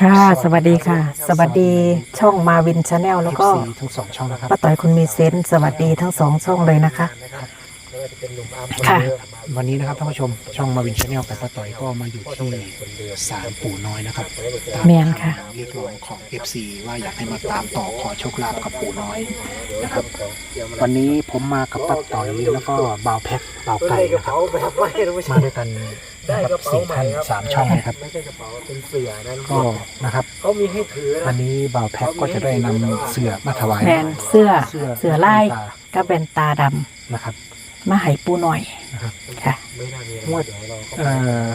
ครับค่ะ สวัสดีค่ะ สวัสดีช่องมาวินชาแนลแล้วก็ FC ทั้งสองช่องนะครับป้าต่อยคุณมีเซนส์สวัสดีทั้งสองช่องเลยนะคะ ค่ะ วันนี้นะครับท่านผู้ชมช่องมาวินชาแนลกับป้าต่อยก็มาอยู่ที่ศาลปู่น้อยนะครับตามแม่นค่ะเรียกร้องของ FC ว่าอยากให้มาตามต่อขอโชคลาภกับปู่น้อยนะครับ วันนี้ผมมากับป้าต่อยแล้วก็บ่าวแพ็คบ่าวไก่นะครับมาด้วยกัน นะครับสี่ท่านสามช่องนะครับ ไม่ใช่กระเป๋าเป็นเสือนะก็นะครับเขามีให้ถือวันะนนี้บ่าวแพ็คก็จะได้นำเสือมาถวายแมนเสื้อเสื้อเสือลายกับแว่นตาดนะครับำมาให้ปูหน่อยนะครับค่ะ ไม่น่ามีงวดเอ่อ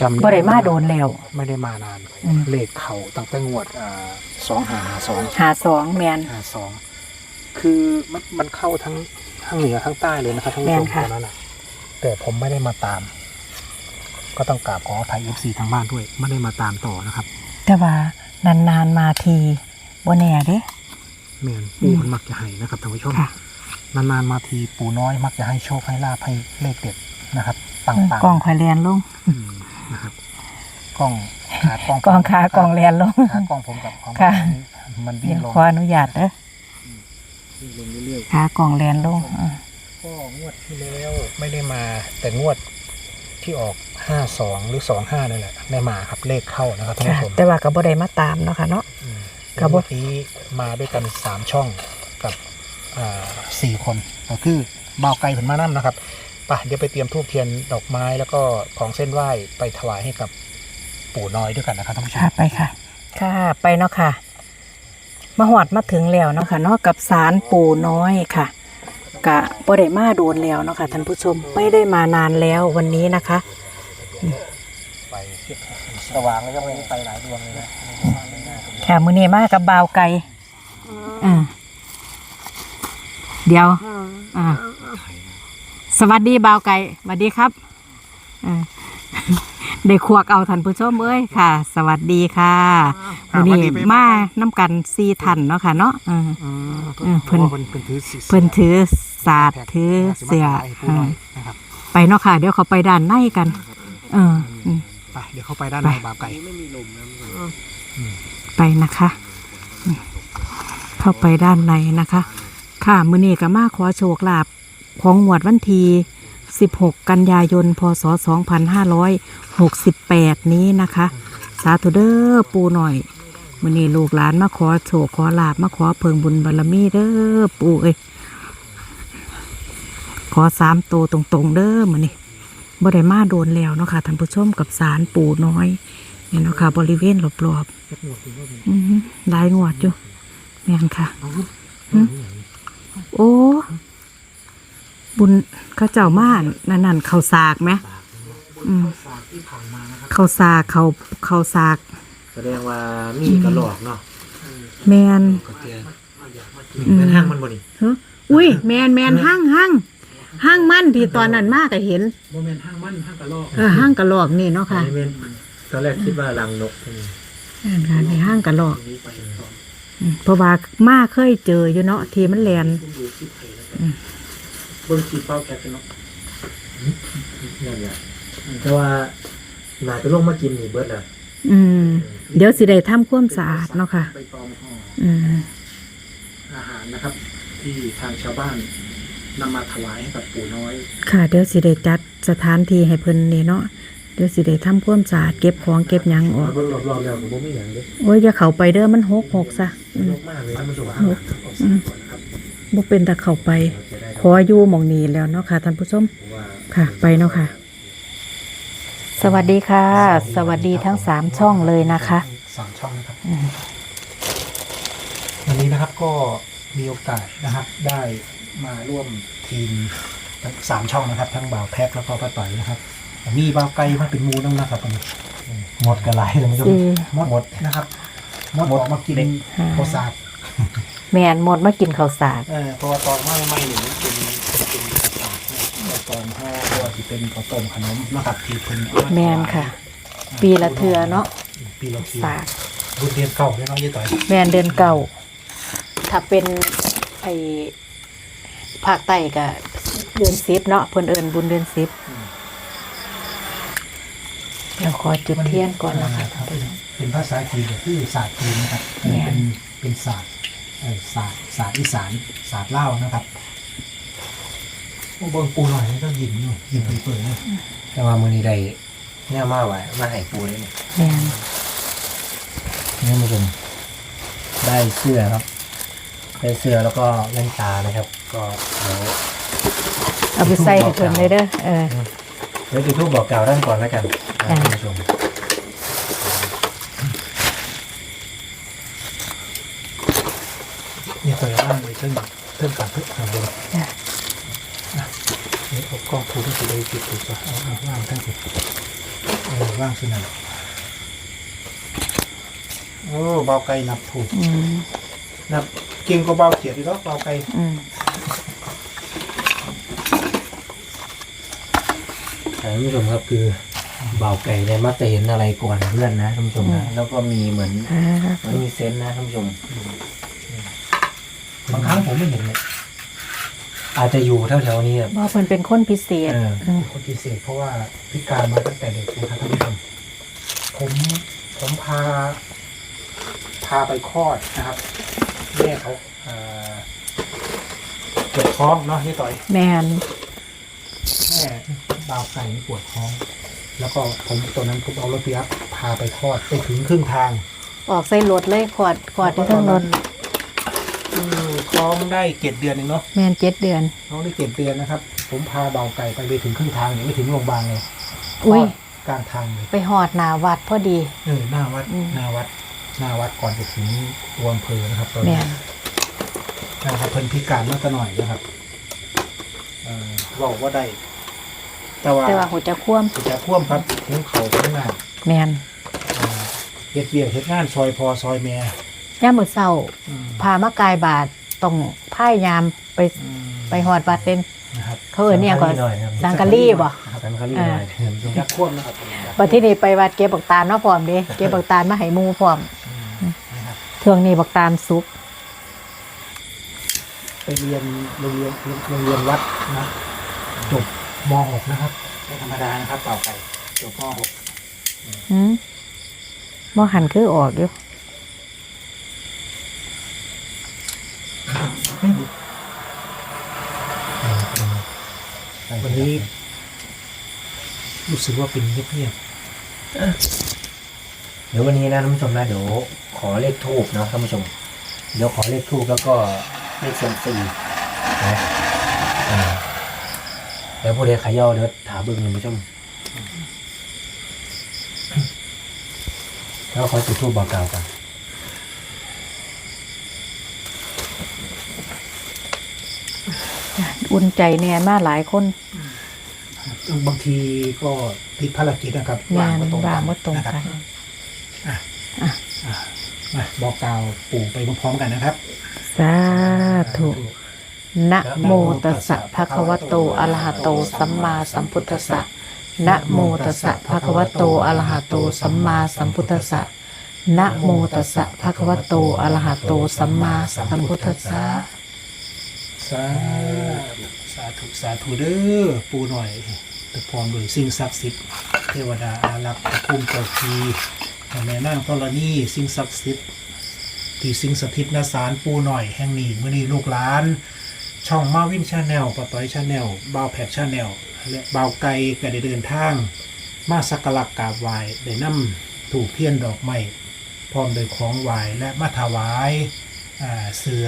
จำบ่ได้มาโดนแล้ว ไม่ได้มานานอืม เลขเข่าตั้งแต่งวดสองหาสองหาสองแมน หาสองคือมันมันเข้าทั้งทั้งเหนือทั้งใต้เลยนะครับทั้งแม่สนองค่ะตัวนั้นนะแต่ผมไม่ได้มาตาม ก็ต้องกราบขออภัยเอฟซีทางบ้านด้วยไม่ได้มาตามต่อนะครับ แต่ว่านานๆมาทีบ่แน่เด้แม่นปูมันมักจะให้นะครับท่านผู้ชมค่ะนานๆมาทีปูน้อยมักจะให้โชคให้ลาภให้เลขเด็ดนะครับปังๆกล้องคอยแลนลงอืมนะครับกล้องขากล้องกล้องขากล้องแลนลง ขากล้องผมกับของค่ะ มันวิ่เดี๋งยวลงขออนุญาตเด้อวิ่งลงเรื่อยขากล้องแลนลงอะๆก็งวดที่แล้วไม่ได้มาแต่งวดที่ออก ห้าสองหรือสองห้านั่นแหละได้มาครับเลขเข้านะครับท่านค่ะผู้ชมแต่ว่าก็บ่ได้มาตามเนาะค่ะเนาะ อืมครับงวดนี้มาด้วยกันสามช่องกับอ่าสี่คนก็คือเบาวไกลผลมานั่นะครับไปเดี๋ยวไปเตรียมทูบเทียนดอกไม้แล้วก็ของเส้นไหว้ไปถวายให้กับปู่น้อยด้วยกันนะครับท่านผู้ชม ค่ะไปค่ะ ค่ะไปเนาะค่ะ มาหอดมาถึงแล้วเนาะค่ะเนาะกับสารปู่น้อยค่ะ กะบ่ได้มาโดนแล้วเนาะค่ะท่านผู้ชมไม่ได้มานานแล้ววันนี้นะคะ ไปสว่างแล้วก็ไม่ไปหลายดวงเลยนะค่ะมื้อนี้มากับบาวไก่อ่าเดี๋ยว อ่า สวัสดีบาวไก่สวัสดีครับอ่าได้ควักเอาท่านผู้ชมเอ้ยค่ะ สวัสดีค่ะมื้อนี้มาน้ำกันสี่ท่านเนาะค่ะเนาะอ่าอืมอืมเพิ่นเพิ่นเพิ่นถือสิเพิ่นถือศาสตร์ถือเสือผู้อ่าน้อยนะครับไปเนาะค่ะ เดี๋ยวเขาไปด้านในกันเอออืมไปเดี๋ยวเข้าไปด้านในบาปไก่ ไปนะคะอืมเข้าไปด้านในนะคะ ค่ะมือนี้ก็มาขอโชคลาภของหวดวันที 16 กันยายน พศ 2568 นี้นะคะ สาธุเด้อปูหน่อยมือนี้ลูกหลานมาขอโชคขอลาบมาขอเพิงบุญบารมีเด้อปูเอ้ยขอสามตัวตรงๆเด้อมือนี้ บ่ได้มาโดนแล้วเนาะค่ะท่านผู้ชมกับสารปูน้อยเนี่ยเนาะค่ะบริเวณรอบๆอือหือหลายงวดอยู่แม่นค่ะหึโอ้บุญเข้าเจ้ามานั่นนั่นเขาสากไหมอืมเขาสากเขาเขาสาก แสดงว่ามีกระหลอกเนาะแมนเป็นห้างมันบ่นี่เฮ้ออุ้ยแมนแมนห้างห้าง ห้างมั่นที่ตอนนั้นมากก็เห็นโมเมนห้างมันห้างกระหลอกเออห้างกระหลอกนี่เนาะค่ะโมเมนตอนแรกคิดว่ารังนกนั่นค่ะในห้างกระหลอกอืมเพราะว่ามาเคยเจออยู่เนาะทีมันแลนเบิ่งสีเป้าแกกันเนาะนั่นแหละแต่ว่าน่าจะลงมากินนี่เบิดอะอืม เดี๋ยวสิได้ทำความสะอาดเนาะค่ะใบตองห่ออืมอาหารนะครับ ที่ทางชาวบ้าน นำมาถวายให้กับปู่น้อย ค่ะ เดี๋ยวสิได้จัดสถานที่ให้เพิ่นนี่เนาะเดี๋ยวสิได้ทำความสะอาดเก็บของเก็บหยังออก เบิ่งรอบๆแล้วก็บ่มีหยังเด้โอ้ยอย่าเข้าไปเด้อมันหกหกซะอืมนกมากเลยมันสวยหกอืมบ่เป็นตะเข้าไปขออยู่หมองนี้แล้วเนาะค่ะท่านผู้ชมว่า ค่ะไปเนาะค่ะ สวัสดีค่ะ สวัสดีทั้งสามช่องเลยนะคะ สามช่องนะครับ อืม วันนี้นะครับก็มีโอกาสนะครับ ได้ มาร่วมทีมทั้งสามช่องนะครับ ทั้งบ่าวแพ็คแล้วก็ป้าต่อยนะครับ มีบ่าวไก่มาเป็นหมูน้ำนะครับวันนี้หมดกระไรเลยไม่รู้สี่หมดหมดนะครับหมดหมดมากินห้าข้าวสากแม่นหมดมากินข้าวสารเออเพราะว่าตอนไม่ไม่หนึ่งเป็นเป็นข้าวสากนะตอนห่อเพราะว่าที่เป็นข้าวต้มขนมนะครับที่เพิ่นเอาาแม่นค่ะ ปีละเทือเนาะปีละทีสากบุญเรียนเก่าเลยเนาะยี่ต่อยแม่นเดือนเก่า ถ้าเป็นไอ ภาคใต้ก็เดือนสิบเนาะเพิ่นเอิญบุญเดือนสิบเดี๋ยวขอจุดเทียนก่อนนะคะครับเป็นภาษาจีนก็คือศาสตร์จีนนะครับอันนี้เป็นเป็นศาสตร์เอ่อศาสตร์ศาสตร์อีสานศาสตร์เล่าวนะครับโอ้เบิ่งปูหน่อยนี่ก็ยิ้มอยู่ยิ้มเปิดๆเลยแต่ว่ามือนี้ได้เนี่ยมาไว้มาให้ปูเลยเนี่ยแม่นนี่มาชมได้เสื้อครับ ได้เสื้อแล้วก็แว่นตานะครับ ก็เดี๋ยวเอาไปใส่ให้เพิ่นเลยเด้อเออ เดี๋ยวจุดทูบบอกกล่าวท่านก่อนแล้วกันนะจ้ะท่านผู้ชมเนี่ยตัวว่างเลยเช่นเพิ่มกับเพิ่มของบนจ้ะนี่เอากล้องถูที่สุดเลยจุดถูกปะเอาเอาว่างทั้งสุดเออว่างสุดนั่นโอ้เบาไกลนับถูกอืมนับ เก่งกว่าเบาเขียดอีกแล้วเบาไกลอืมท่านผู้ชมครับคือบ่าวไก่เนี่ยมักจะเห็นอะไรก่อนเพื่อนนะท่านผู้ชมนะแล้วก็มีเหมือนอ่ามันมีเซนส์นะท่านผู้ชม บางครั้งผมไม่เห็นเลยอาจจะอยู่แถวๆนี้ครับบ่เพิ่นเป็นคนพิเศษเอออืมคนพิเศษเพราะว่าพิการมาตั้งแต่เด็กนะครับท่านผู้ชมผมผมพา พาไปคลอดนะครับ แม่เขาเอ่อปวดท้องเนาะที่ต่อย แม่นแม่บาวไก่ปวดท้อง แล้วก็ผมตอนนั้นผมเอารถพิอัพพาไปทอดไปถึงครึ่งทางออกใส่รถเลยขวดขวดที่ทั้งรถอืมท้องได้เจ็ดเดือนเองเนาะแม่นเจ็ดเดือน ท้องได้เจ็ดเดือนนะครับ ผมพาเบาวไก่ไปไปถึงครึ่งทางยังไม่ถึงโรงพยาบาลเลยอุ้ยคลดกลางทางเลยไปหอดหนาวัดพอดี เออหน้าวัดอืม หน้าวัด หน้าวัดก่อนจะถึงตัวอำเภอนะครับตอนแม่นี้นนะครับเพิ่นพิการมาตั้งหน่อยนะครับเออบอกว่าได้แต่ว่าแต่ว่าหัวจะคว่จะท่วมครับทั้งเขาทั้งงานำแม่นอ่าเฮ็ดเวียกเฮ็ดงานซอยพอซอยแม่ย่ามมื้อเช้าอืมพามากายบาทต้องพายยามไปอืมไปหอดวัดเป็นนะครับเขาเอิ้นเนี่ยก่อนหน่อยนะครับสังกะรีบ่สังกะรีหน่อยท่านผู้ชมยักษ์ท่วมนะครับบัดที่นี่ไปวัดเก็บบักตาลมาพร้อมเด้เก็บบักตาลมาให้หมู่พร้อมอืม นะครับเทื่องนี้บักตาลสุกไปเรียนโรงเรียนโรงเรียนวัดนะจบม .6 นะครับไม่ธรรมดานะครับเป่าไก่จบม .6 หืมบ่หันคือออกอยู่วันนี้รู้สึกว่าเป็นเงียบเดี๋ยววันนี้นะท่านผู้ชมนะเดี๋ยวขอเลขทูบเนาะท่านผู้ชม เดี๋ยวขอเลขทูบแล้วก็เลขเซยมซีนะอ่าเดี๋ยวผู้ใดขายย่อเดี๋ยวถามเบิ้งท่านผู้ชมแล้วขอจุดทูบบอกกล่าวกันอุ่นใจแน่มาหลายคนๆบางทีก็ติดภารกิจนะครับงานบ่ว่างบ่ตรงนะคกัรับนอะมา บอกกล่าวปู่ไปพร้อมๆกันนะครับสาธุนะโมตัสสะภะคะวะโตอะระหะโต สัมมาสัมพุทธัสสะนะโมตัสสะภะคะวะโตอะระหะโต สัมมาสัมพุทธัสสะนะโมตัสสะภะคะวะโตอะระหะโต สัมมาสัมพุทธัสสะสาธุสาธุสาธุเด้อปู่หน่อยแต่พร้อมด้วยสิ่งศักดิ์สิทธิ์เทวดาอารักษ์พระภูมิเจ้าทีแม่นางธรณีสิ่งศักดิ์สิทธิ์ ที่สิงสถิตณศาลปู่หน่อยแห่งนี้มื้อนี้ลูกหลาน ช่องมาวินชาแนลปะต้อยชาแนลบาวแพกชาแนลและบาวไก่ก็ได้เดินทาง มาสักการะกราบไหว้ได้นำถูกเทียนดอกไม้พร้อมโดยของไหว้และมาถวายาเสือ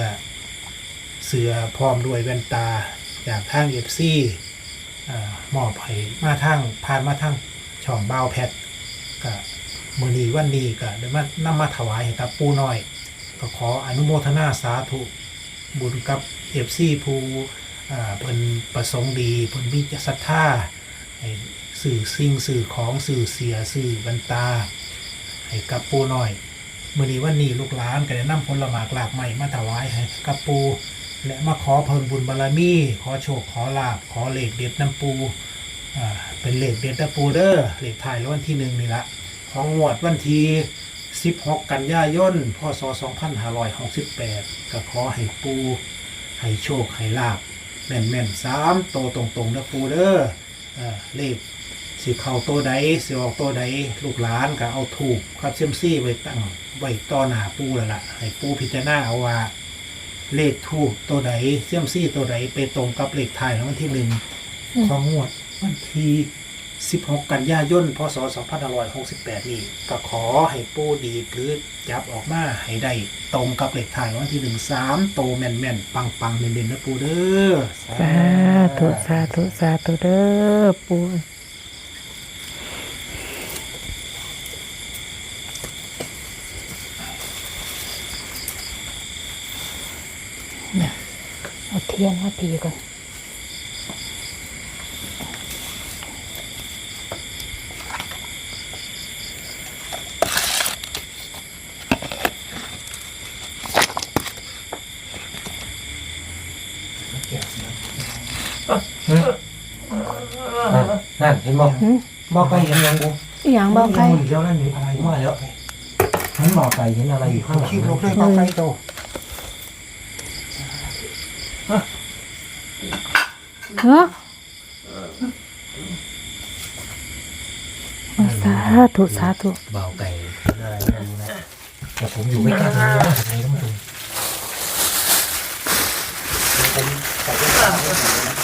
เสือพร้อมด้วยแว่นตาจากทางเอฟซีมอบให้มาทางผ่านมาทางช่องบ้าวแพทก็มือนีวันนี้ก็ได้มานำมาถวายให้กับปู่น้อย ก็ขออนุโมทนาสาธุบุญกับเอฟซีผู้อ่าเพิ่นประสงค์ดีเพิ่นมีจิตศรัทธาให้สื่อสิ่งสื่อของสื่อเสียสื่อบันตา ให้กับปู่น้อยมื่อนี้วันนี้ลูกหลานก็ได้นำผลหมากหลากใหม่มาถวายให้กับปูและมาขอเพิ่มบุญบารมี ขอโชคขอลาบขอเหล็กเด็ดน้ำปูอ่าเป็นเหล็กเด็ดน้ำปูเด้อเหล็กถ่ายแล้ววันที่หนึ่งนี่ละของงวดวันที่ 16 กันยายนพศ 2568 ก็ขอให้ปูให้โชค ให้ลาบแม่นแม่นๆสามโตวตรงๆนะปูเด้ออ่าเลขสิเข้าตัวใดสิออกตัวใดลูกหลานก็เอาถูกครับเซียมซี่ไว้ตั้งไว้ต่อหน้าปูแล้วล่ะ ให้ปูพิจารณาเอาว่า เลขทูบตัวใดเซียมซี่ตัวใดไปตรงกับเลขไทายรางวัลที่หนึ่งของงวดวันที่ 16 กันยายน พศ 2568 นี้ก็ขอให้ปูดีหรือจับออกมาให้ได้ตรงกับเลขไทายวัลที่หนึ่งสามโตแม่นแมนๆปังปังๆ เด่นๆนะปูเด้อสาธุ สาธุ สาธุเด้อปูเนี่ยเอาเทียนมาตีก่อน ห็นบ่หืมบ่ไก่เห็นยังบุอหย่างเบาไก่อีกแล้วนั่นนี่อะไรมาแล้วเห็นบ่ไก่เห็นอะไรอยู่ข้างหลังคิดลบเลยเบาไก่โตเฮ้อสาธุสาธุเบาไก่เห็นอะไรไม่รู้นะแต่ผมอยู่ไม่ใกล้ตรงนี้นะไหนก็ไม่รู้ปูเรา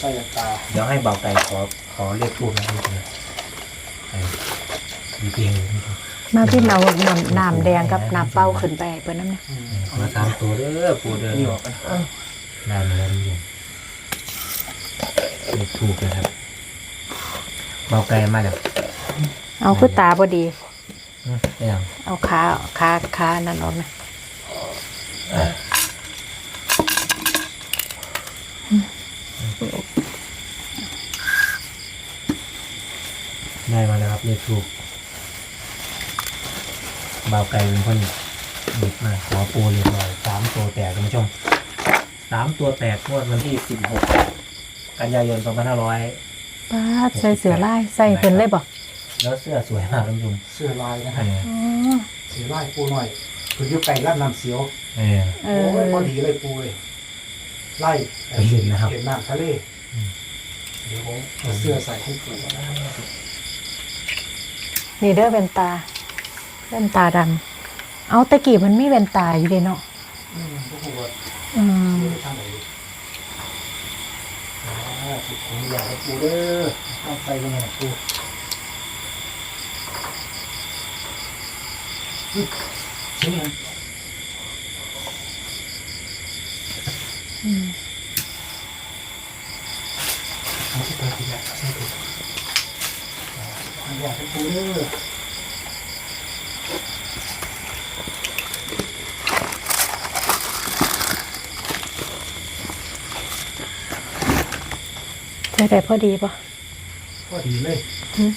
ใส่ตาเดี๋ยวให้เบาไก่ขอขอเรียกทูบนะทุกคนมีเพลงอยู่ทุกคนมาพี่เราน้ำน้ำแดงกับน้ำเป้าขึ้นไปให้เปิดน้ำเนี่ยมาตามตัวเด้อปูเด้อนี่ออกกันได้มาแล้วนี่เองเรียกทูบนะครับเบาไก่มาแล้วเอาคือตาพอดีอืมได้ยังเอาขาขาขานั่นออกนะ ได้มาแล้วครับเรียกทูบเบาไก่เป็นคนหยิบมาขอปูเรียบร้อยสามตัวแตกคุณผู้ชมสามตัวแตกงวดวันที่สิบหกกันยายนสองพันห้าร้อยป้าดใส่เสือลายใส่เพิ่นเลยบ่แล้วเสื้อสวยมากท่านผู้ชมเสื้อลายนะคเอรับออ๋อเสื้อลายปูหน่อยคุณยุไก่ลาดน้ำเสียวเออ เอโอ้อยพอดีเลยปูเลยไล่ไปเห็นนะครับ เห็นน้ำทะเลอืม เดี๋ยวผมเอาเสื้อใส่ให้ปูนะ นี่เด้อเป็นตาเป็นตาดำเอาตะกี้มันมีเป็นตาอยู่เด้เนาะอืมพวกผมว่าอืมไม่ได้ทำอะไรเลยอ่าถูกของอยากให้ปูเด้อเอาไปกันหน่อยปูอืมชิ้นหนึง อืม เอาที่ไปทีละใส่ปู อ่าอยากให้ปูเด้อใส่ได้พอดีป่ะ พอดีเลยอืม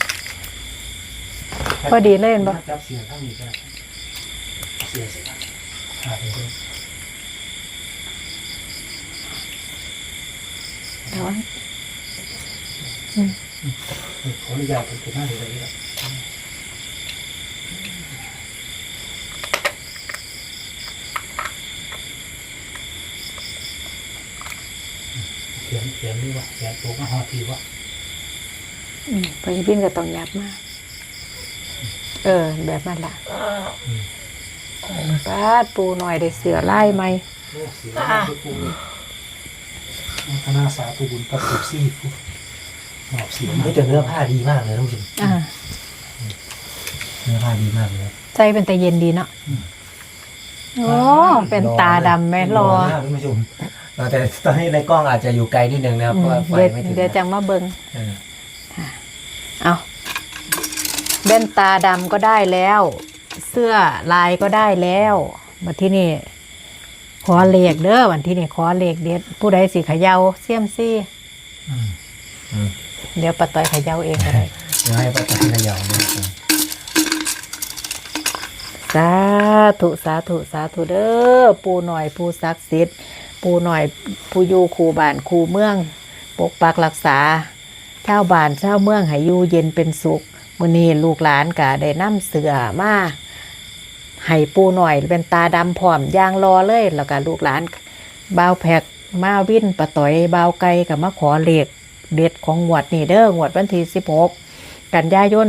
พอดีเลยเห็นปะ จับเสียข้างนี้ก็ได้เสียเสียอ่าเดี๋ยวดูเดี๋ยว ขออนุญาตเป็นตัวหน้าเลยเลยครับเขียนเขียนนี่วะเขียนโป๊กมาหอทีวะอืมพอบินก็ต้องยับมาก เออ แบบนั้นล่ะป้าดปูหน่อยได้เสือไล่ไหมโอ้เสียงมันปูคณะสาธุบุญประสิทธิ์ซี่ผู้หมอบ เสียงนี่แต่เนื้อผ้าดีมากเลยท่านผู้ชมอ่าเนื้อผ้าดีมากเลย ใจเป็นแต่เย็นดีเนาะโอ้เป็นตาดำแม่รอมากท่านผู้ชมแต่ตอนนี้ในกล้องอาจจะอยู่ไกลนิดนึงนะครับเพราะว่าไฟเดี๋ยวไม่ถึงเดี๋ยวจังมาเบิงเออเอาเบ้นตาดำก็ได้แล้ว เสื้อลายก็ได้แล้วมาที่นี่ขอเลขเด้อวันที่นี่ขอเลขเด็ดผู้ใดสิเขยาเสียมซี่อืมอืม เดี๋ยวปะต้อยเขยาเองก็ได้เดี๋ยวให้ป้าตันขยาวนะครับสาธุสาธุสาธุเด้อปูหน่อยปูศักดิ์สิทธิ์ปูหน่อยปูอยู่คูบ้านคูเมือง ปกปักรักษาชาวบ้านชาวเมืองให้อยู่เย็นเป็นสุขมื้อนี้ลูกหลานก็ได้นำเสือมาให้ปูหน่อยเป็นตาดำพร้อมย่างรอเลย แล้วก็ลูกหลานบ่าวแพกมาวินปะต่อยบ่าวไก่ก็มาขอเลข เด็ดของงวดนี่เด้องวดวันที่16 กันยายน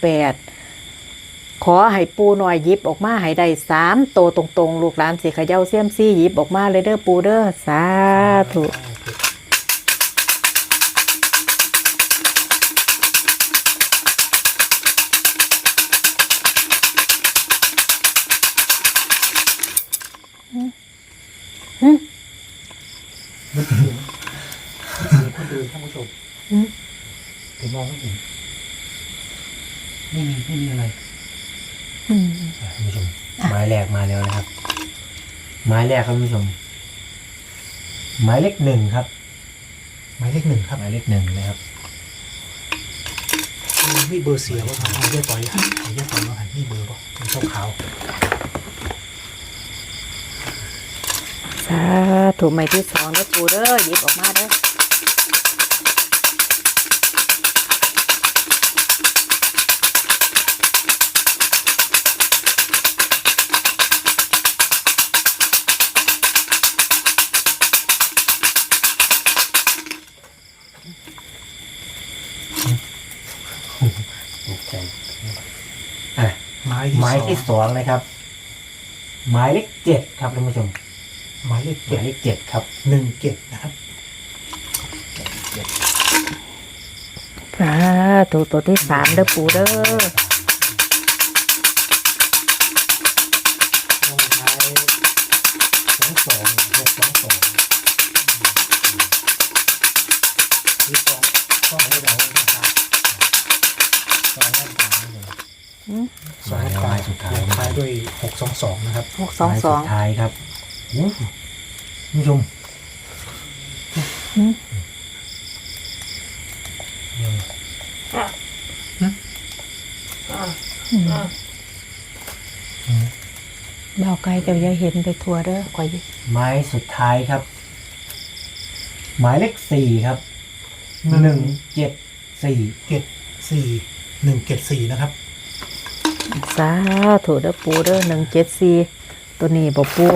2568 ขอให้ปูหน่อยยิบออกมาให้ได้สามโตวตรงๆ ลูกหลานสิขย่าเสียมซี่ยิบออกมาเลยเด้อปูเด้อสาธุมันเสียงเสียง คนเดินท่านผู้ชมอืมแต่มองไม่เห็นไม่มีไม่มีอะไรอืมอะท่านผู้ชมไม้แรกมาแล้วนะครับ ไม้แรกครับท่านผู้ชม ไม้เลขหนึ่งครับหมายเลขหนึ่งครับไม้เลขหนึ่งนะครับมีเบอร์เสียว่าทางเรียกต่อยครับเรียกต่อยว่าหันมีเบอร์ป่ะเป็นขาวขาวสาธุใหม่ที่สองเด้อปูเด้อหยิบออกมาเด้อ ไม้ที่สองสองนะครับไม้เลขเจ็ดครับท่านผู้ชมหมายเลขหเจ็มาดยเลขเจ็ดครับหนึ่งเจ็ดนะครับ สา ธุตัวที่สามเด้อปูเด้อสองสองหกสองสองที่สองก็ให้เรานะครับตอนแรกกลางนี่เลยสุดท้ายท้ายด้วยหกสองสองนะครับหกสองสองสุดท้ายครับผู้ชม อืม เบาไกลแต่อย่าเห็นไปทัวเด้อคอยไม้สุดท้ายครับ หมายเลขสี่ครับหนึ่งเจ็ดสี่เจ็ดสี่หนึ่งเจ็ดสี่นะครับสาธุเด้อปูเด้อหนึ่งเจ็ดสี่ตัวนี้บ่ปู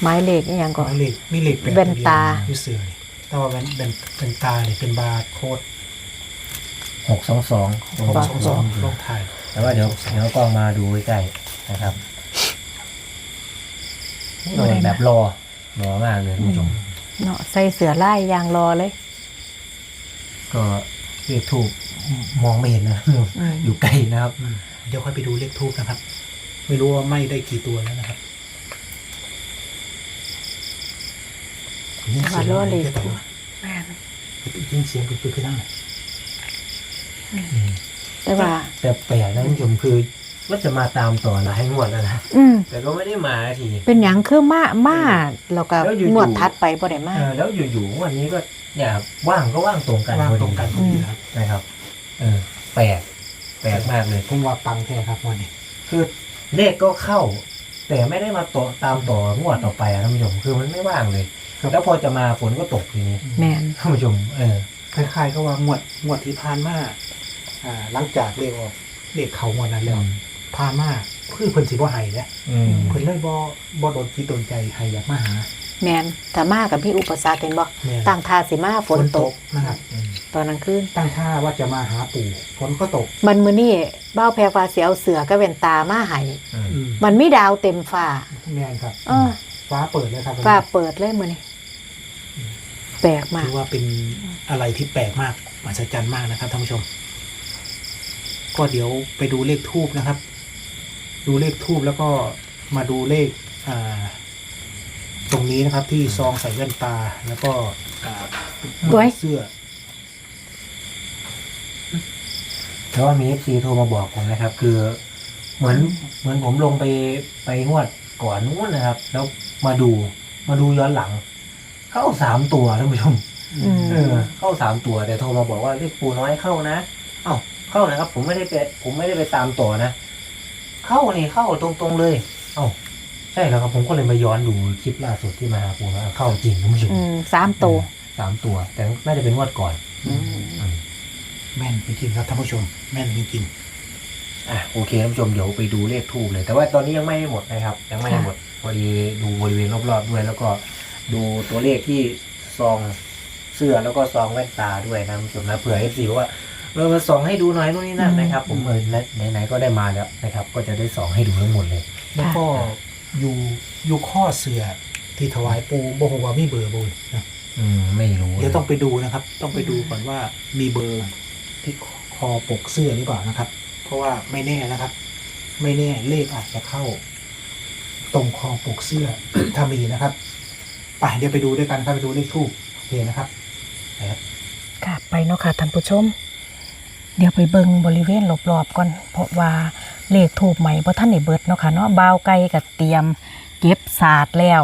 ไม้เลขอีหยังก็ก่อนเลขมีเลขแปดแว่นตาอยู่เสือนี่แต่ว่าแว่นแว่นแว่นตาเนี่ยเป็นบาร์โค้ด หกสองสองหกสองสองลงถ่ายแต่ว่าเดี๋ยวเดี๋ยวกล้องมาดูใกล้ๆนะครับโดนแบบรอรอมากเลยท่านผู้ชมเนาะใส่เสือไล่ยางรอเลย ก็เลขถูกมองไม่เห็นนะอืมอยู่ไกลนะครับอืมเดี๋ยวค่อยไปดูเลขทูบนะครับ ไม่รู้ว่าไหม่ได้กี่ตัวแล้วนะครับว่าล่อเลขต่อทูบแม่นยิงเสียงคือคือนั่ง แต่ว่า แต่แปลกนะท่านผู้ชมคือว่าจะมาตามต่อหลายงวดแล้วนะอืมแต่ก็ไม่ได้มาที เป็นหยังคือมามาแล้วก็แล้วอยู่ๆ งวดทัดไปบ่ได้มาเออแล้วอยู่ๆวันนี้ก็เนี่ยว่างก็ว่างตรงกันว่างพอตดีรงกันพอดีครับ นะครับเออแปลกแปลกมากเลย ผมว่าปังแท้ครับวันนี้ คือเลขก็เข้า แต่ไม่ได้มาต่อตามต่องวดต่อไปอะท่านผู้ชมคือมันไม่ว่างเลยแล้วพอจะมาฝนก็ตกทีนี้แม่นท่านผู้ชมเออคล้ายๆก็ว่างวดงวดที่ผ่านมา อ่าหลังจากเลขออกเลขเขางวดนั้นแล้วผ่านมาคือเพิ่นสิบ่ให้เนี่ยอืมเพิ่นเลยบ่บ่โดนคิดโดนใจให้อยากมาหา แม่นถ้ามากับพี่อุปสรรคเห็นบ่แม่ตั้งท่าสิมาฝนตกนะครับ อืมตอนกลางคืนตั้งท่าว่าจะมาหาปู่ฝนก็ตกมันมื้อนี้เบ้าแพรฟ้าสิเอาเสือกับแว่นตามาให้อืมอืม มันมีดาวเต็มฟ้าแม่นครับ เออฟ้าเปิดเลยครับฟ้าเปิดเลยมื้อนี้แปลกมากถือว่าเป็นอะไรที่แปลกมากมหัศจรรย์มากนะครับท่านผู้ชม ก็เดี๋ยวไปดูเลขทูบนะครับ ดูเลขทูบแล้วก็มาดูเลขอ่าตรงนี้นะครับที่ซองใส่แว่นตาแล้วก็อ่าด้วยเสื้อแต่ว่ามีเอฟซีโทรมาบอกผมนะครับ คือเหมือนเหมือนผมลงไปไปงวดก่อนนู้นนะครับ แล้วมาดูมาดูย้อนหลัง เข้าสามตัวท่านผู้ชมอืมเออเข้าสามตัวแต่โทรมาบอกว่าเลขปูน้อยเข้านะ เอ้า เข้านะครับ ผมไม่ได้ไปผมไม่ได้ไปตามต่อนะ เข้านี่เข้าตรงๆเลย เอ้าใช่แล้วครับผมก็เลยมาย้อนดูคลิปล่าสุดที่มาหาปูน้อยเข้าจริงท่านผู้ชมอืมสามตัวสามตัว แต่น่าจะเป็นงวดก่อนอืมอืมแม่นจริงๆครับท่านผู้ชม แม่นจริงอะโอเคท่านผู้ชมเดี๋ยวไปดูเลขทูบเลย แต่ว่าตอนนี้ยังไม่หมดนะครับ ยังไม่หมดพอดีดูบริเวณรอบๆด้วย แล้วก็ดูตัวเลขที่ซองเสื้อแล้วก็ซองแว่นตาด้วยนะท่านผู้ชมนะเผื่อเอฟซีว่า เออมาส่องให้ดูหน่อยนู่นนี่นั่นนะครับ ผมเออไหนๆก็ได้มาแล้วนะครับ ก็จะได้ส่องให้ดูทั้งหมดเลย แล้วก็อยู่อยู่ข้อเสือที่ถวายปูโบฮวามีเบอร์บุญนะอืมไม่รู้เดี๋ยวต้องไปดูนะครับ ต้องไปดูก่อนว่ามีเบอร์ที่คอปกเสื้อหรือเปล่านะครับ เพราะว่าไม่แน่นะครับ ไม่แน่เลขอาจจะเข้า ตรงคอปกเสื้อ ถ้ามีนะครับไปเดี๋ยวไปดูด้วยกันครับไปดูเลขทูบโอเคนะครับนะครับ ค่ะไปเนาะค่ะท่านผู้ชม เดี๋ยวไปเบิงบริเวณรอบๆก่อน เพราะว่าเลขถูกใหม่เพราะท่านได้เบิดเนาะค่ะเนาะบ่าวไก่กับเตรียม เก็บศาสตร์แล้ว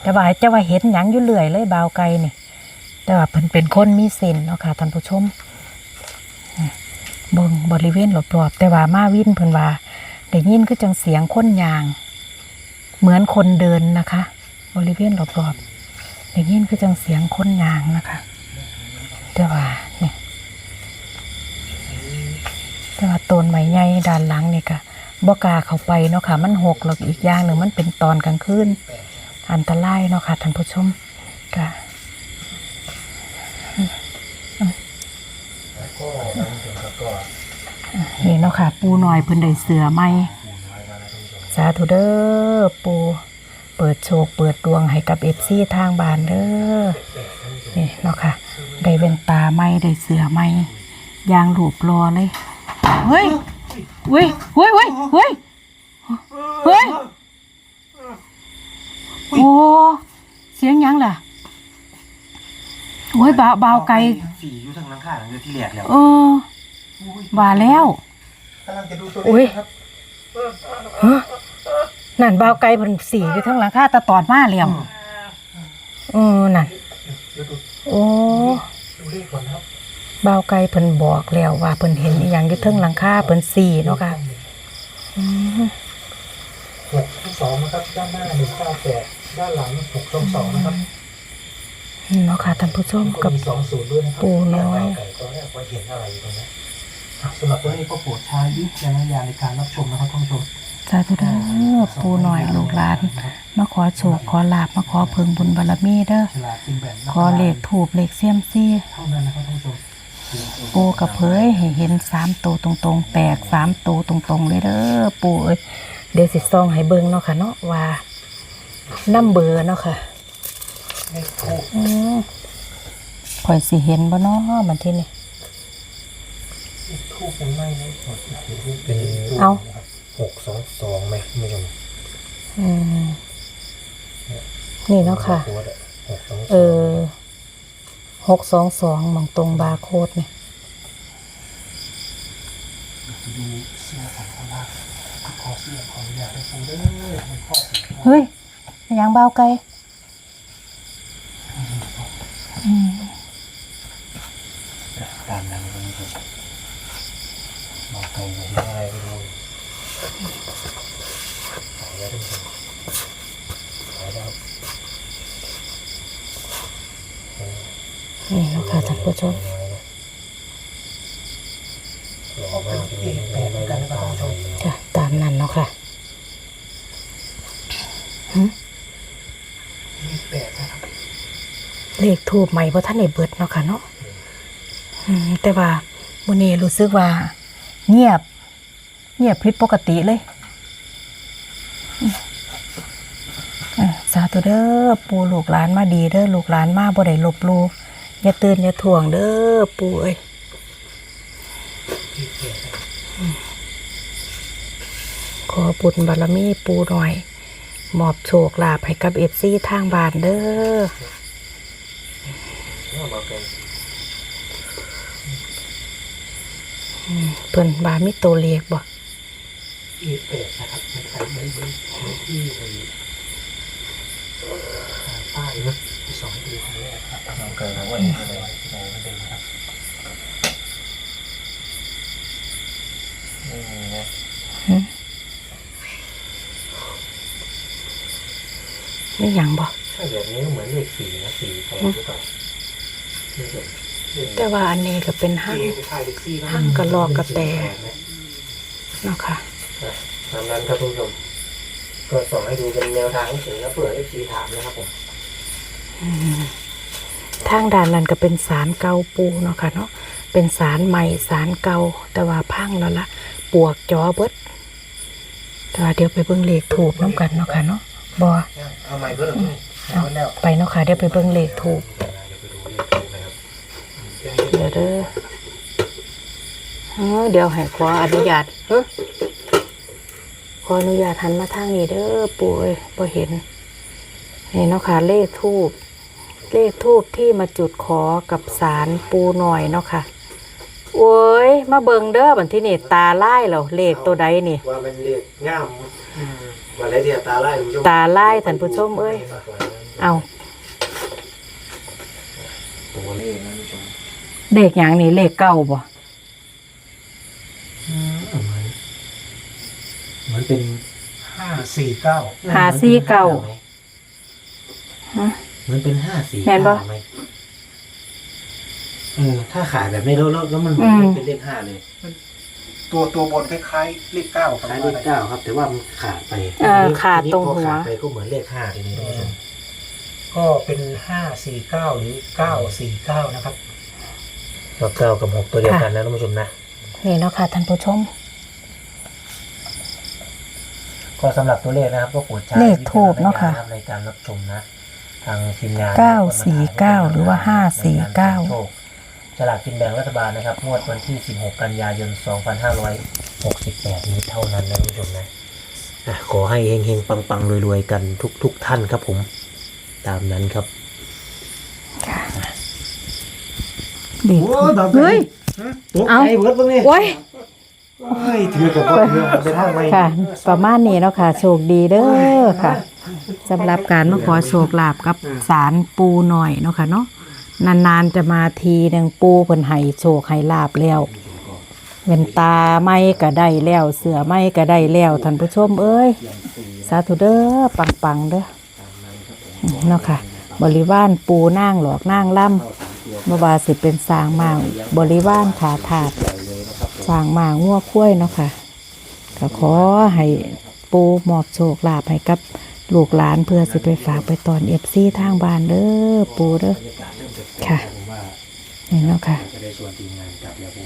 แต่ว่าจะว่าเห็นหยังอยู่เรื่อยเลยบ่าวไก่นี่ แต่ว่าเพิ่นเป็นคนมีเส้นเนาะค่ะท่านผู้ชมอืมเบิงบริเวณรอบๆแต่ว่ามาวินเพิ่นว่าได้ยินก็จังเสียงคนยาง เหมือนคนเดินนะคะ บริเวณรอบๆได้ยินก็จังเสียงคนยางนะคะ แต่ว่าเนี่ย แต่ว่าต้นไม้ใหญ่ด้านหลังนี่ก็บ่กล้าเข้าไปเนาะค่ะ มันหกแล้วอีกอย่างหนึ่งมันเป็นตอนกลางคืนอันตรายเนาะค่ะท่านผู้ชมก็นี่เนาะค่ะ ปูหน่อยเพิ่นได้เสือใหมสาธุเด้อปูเปิดโชคเปิดดวงให้กับเอฟซีทางบ้านเด้อนี่เนาะค่ะ ได้เวนตาใหมได้เสือใหมยางรูปรอเลย เฮ้ยเฮ้ยเฮ้ยเฮ้ยเฮ้ยเฮ้ยโอ้เสียงหยังล่ะโอ้ยบ่าวบ่าวไก่สีอยู่ทางหลังข้างเรือที่แหลกแล้วเออว่าแล้วกำลังจะดูตัวอุ๊เลยขนะครับฮะนั่นบ่าวไก่เพิ่นสีอยู่ทั้งหลังคาตะตอดมาแล้วเออนั่นเดี๋ยวดูโอ้ดูเลขก่อนนะครับ บ่าวไก่เพิ่นบอกแล้วว่าเพิ่นเห็นอีหยังอยู่เทั้งหลังคาเพิ่นสีเนาะค่ะอืมหกที่สองนะครับ ด้านหน้าหนึ่งเก้าแปดด้านหลังหกสองสองนะครับเนาะค่ะท่านผู้ชมก็กับ มีสองศูนย์ด้วยนะครัปูน้อยไก่ตอนแรกว่าเห็นอะไรอยู่ตรงนี้อะสำหรับตัวนี้ก็โปรดใช้วิจารณญาณในการรับชมนะครับท่านผู้ชมสาธุเด้อปูหน่อยลูกหลานมาขอโชคขอลาบมาขอเพิ่งบุญบารมีเด้อฉลากกินแบ่งขอเลขถูกเลขเสียมซี่ เท่านั้นนะครับท่านผู้ชม ปูกับเผยให้เห็นสามตัวตรงๆ แตกสามตัวตรงๆเลยเด้อปูเอ้ยเดี๋ยวสิซองให้เบิ่งเนาะค่ะเนาะว่าน้ำเบอร์เนาะค่ะเลขทูบอืมข่อยสิเห็นบ่เนาะมันที่นี่เลขทูบยังไม่นะหมดเป็นเอาหกสองสองไหมไม่รู้อืมนี่เนาะค่ะหกสองสองเออ หกสองสองมองตรงบาร์โค้ดเนี่ยดูเสื้อของเขาละขอเสื้อขออนุญาตให้ปูเด้อมันข้อเสียเฮ้ยอิหยังเบาไกลอืมตามนั้นท่านผู้ชมบอกไปเห็นอะไรไม่รู้ขายแล้วท่านผู้ชมขายแล้ว นี่เนาะค่ะ ท่านผู้ชมรอมากเลยไม่ไม่ได้ตามเลยค่ะตามนั้นเนาะค่ะเลขแปดนะครับเลขทูบใหม่เพราะท่านได้เบิดเนาะค่ะเนาะแต่ว่ามื้อนี้รู้สึกว่า เงียบ เงียบผิดปกติเลยอะสาธุเด้อปูลูกหลานมาดีเด้อลูกหลานมาบ่ได้ลบลู อย่าตื่นอย่าถ่วงเด้อปูเอ้ยขแปดนะครับขอบุญบารมีปูหน่อย มอบโชคลาภให้กับเอฟซีทางบ้านเด้อเพิ่นบามีตัวเลขบ่เลขแปดนะครับมันใครไม่รู้เลขที่ป้ายนะ สองดูครั้งแรกครับบอกไปนะว่าอืเห็มนอะไรมองมันเดินครับไม่มีนะไม่หยังบ่ถ้าแบบนี้เหมือนเลขสี่นะสี่แปดหรือเปล่าแต่ว่าอันนี้ก็เป็นห้างห้างกระลอกกระแตเนาะค่ะตามนั้นครับคุณผู้ชมก็ส่งให้ดูเป็นแนวทางเฉยแล้วเผื่อได้ทีถามนะครับผม ทางด้านนั้นก็เป็นสารเก่าปูเนาะค่ะเนาะเป็นสารใหม่สารเก่าแต่ว่าพังแล้วละปวกจอเบิดแต่ว่าเดี๋ยวไปเบิ่งเลขถูกน้ำกันเนาะค่ะเนาะบอเอาใหม่เพิ่มเอาไปเนาะค่ะเดี๋ยวไปเบิ่งเลขถูกเดี๋ยวเด้อเออเดี๋ยวให้ขออนุญาตเฮ้อขออนุญาตหันมาทางนี้เด้อปู่เอ้ยบ่เห็นนี่เนาะค่ะเลขทูบ เลขทูบที่มาจุดขอกับสารปูหน่อยเนาะค่ะ โอ้ย มาเบิงเด้อบันที่นี่ตาไล่เหรอเลขตัวใดนี่ ว่ามันเรียกง่ามวันไรเดียตาไล่คุณผู้ชมตาไล่ท่านผู้ชมเอ้ย เอาตัวเลขนะคุณผู้ชมเลขอย่างนี้เลขเก้าบ่เหมือนเป็นห้าสี่เก้า หาซี่เก้าฮะ เหมือนเป็นห้าสี่แม่นบ่เก้าไหมเออถ้าขายแบบนี้แล้วแล้วแล้วมันอืมเป็นเลขห้าเลยตัวตัวบนคล้ายๆเลขเก้าคล้ายเลขเก้าครับ แต่ว่ามันขาดไปเออขาดตรงหัว ทีนี้พอขาดไปก็เหมือนเลขห้าทีนี้ท่านผู้ชมก็เป็นห้าสี่เก้าหรือเก้าสี่เก้านะครับก็เก้ากับหกตัวเดียวกันนะท่านผู้ชมนะ นี่เนาะค่ะท่านผู้ชม ก็สำหรับตัวเลขนะครับก็โปรดใช้เลขทูปเนาะค่ะ วิจารณญณในการรับชมนะ ทางทีมงานเก้าสี่เก้าหรือว่าห้าสี่เก้า โชคฉลากกินแบ่งรัฐบาลนะครับงวดวันที่ 16 กันยายน 2568 นี้เท่านั้นนะท่านผู้ชมนะอะขอให้เฮงๆ ปังๆรวยๆ กันทุกๆท่านครับผม ตามนั้นครับเลขโอ้ยบาปเฮ้ยเอ้าไอ้เวิร์ดพวกนี้โอ้ยโอ้ยถือกับว่าเรื่องมันเป็นทางไหมค่ะ ประมาณนี้เนาะค่ะ โชคดีเด้อค่ะ สำหรับการมาขอโชคลาภกับสารปูหน่อยเนาะค่ะเนาะนานๆจะมาทีหนึ่งปูเพิ่นให้โชคให้ลาบแล้วเว้นตาไม่ก็ได้แล้ว เสือไม่ก็ได้แล้วท่านผู้ชมเอ้ยสาธุเด้อปังๆเด้อเนาะค่ะ บริวารปูนั่งหลอกนั่งล่ำบ่ว่าสิเป็นสร้างมางบริวารขาถาดสร้างมางงัวคุ้ยเนาะค่ะก็ขอให้ปูมอบโชคลาภให้กับ ลูกหลานเพื่อสิไปฝากไปตอนเอฟซีทางบ้านเด้อปูเด้อค่ะนี่เนาะค่ะ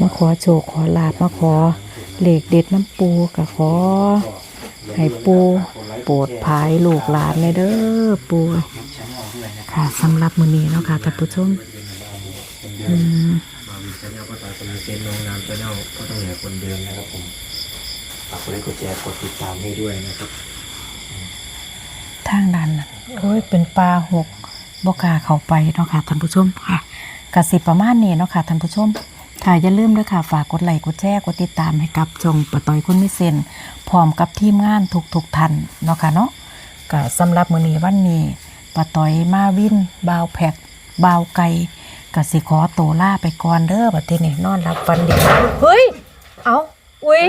มาขอโชคขอลาบมาขอเหล็กเด็ดน้ำปูก็ขอให้ปูโปรดภายลูกหลานเลยเด้อปูค่ะสำหรับมือนี้เนาะค่ะท่านผู้ชมอืมมาวินชานลก็ต่อจะมีเซนน้องน้ำชาแนลก็ต้องเหลือคนเดิมนะครับผมฝากกดไลค์กดแชร์กดติดตามให้ด้วยนะครับ ข้างด้านนั้นโอ้ยเป็นปลาหกบกาเขาไปเนาะค่ะท่านผู้ชมค่ะกสิประมาณนี้เนาะค่ะท่านผู้ชมค่ะอย่าลืมด้วยค่ะฝากกดไลค์กดแชร์กดติดตามให้กับชงปะต่อยคุณมิเซนพร้อมกับทีมงานทุกๆกท่านเนาะค่ะเนาะก็สำหรับมื้อนี้วันนี้ปะต่อยมาวินบาวแพกบาวไก่กสิขอโตล่าไปก่อนเด้อบัดนี้นอนรับฟันดีเฮ้ยเอาอุ้ย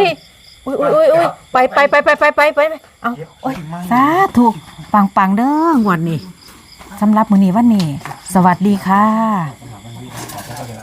อุ้ยอุ้ยอุ้ยไปไปไปไปไปไปไปเอาโอ้ยสาธุ ปังปังๆเด้องวดนี้สำหรับมื้อนี้วันนี้ สวัสดีค่ะ